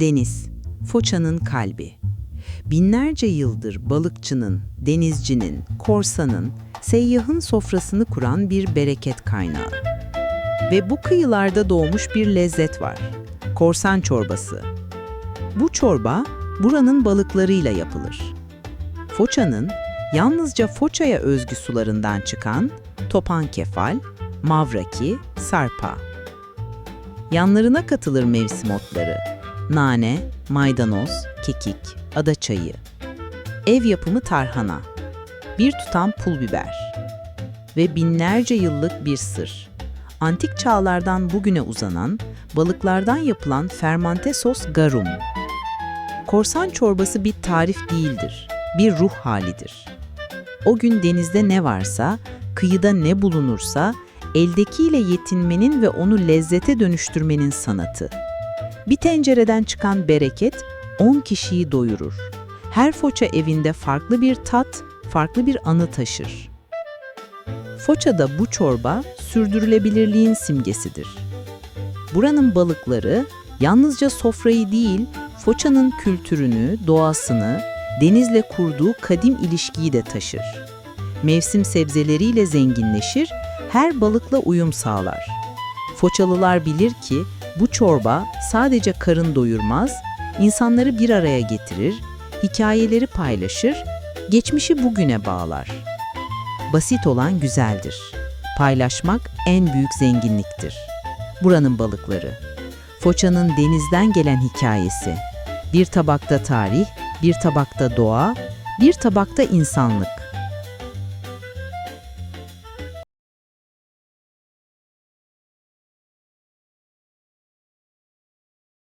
Deniz, Foça'nın kalbi. Binlerce yıldır balıkçının, denizcinin, korsanın, seyyahın sofrasını kuran bir bereket kaynağı. Ve bu kıyılarda doğmuş bir lezzet var. Korsan çorbası. Bu çorba buranın balıklarıyla yapılır. Foça'nın yalnızca Foça'ya özgü sularından çıkan topan kefal, mavraki, sarpa. Yanlarına katılır mevsim otları. Nane, maydanoz, kekik, adaçayı. Ev yapımı tarhana. Bir tutam pul biber. Ve binlerce yıllık bir sır. Antik çağlardan bugüne uzanan, balıklardan yapılan fermante sos garum. Korsan çorbası bir tarif değildir, bir ruh halidir. O gün denizde ne varsa, kıyıda ne bulunursa, eldekiyle yetinmenin ve onu lezzete dönüştürmenin sanatı. Bir tencereden çıkan bereket 10 kişiyi doyurur. Her Foça evinde farklı bir tat, farklı bir anı taşır. Foça'da bu çorba sürdürülebilirliğin simgesidir. Buranın balıkları yalnızca sofrayı değil, Foça'nın kültürünü, doğasını, denizle kurduğu kadim ilişkiyi de taşır. Mevsim sebzeleriyle zenginleşir, her balıkla uyum sağlar. Foçalılar bilir ki bu çorba sadece karın doyurmaz, insanları bir araya getirir, hikayeleri paylaşır, geçmişi bugüne bağlar. Basit olan güzeldir. Paylaşmak en büyük zenginliktir. Buranın balıkları. Foça'nın denizden gelen hikayesi. Bir tabakta tarih, bir tabakta doğa, bir tabakta insanlık.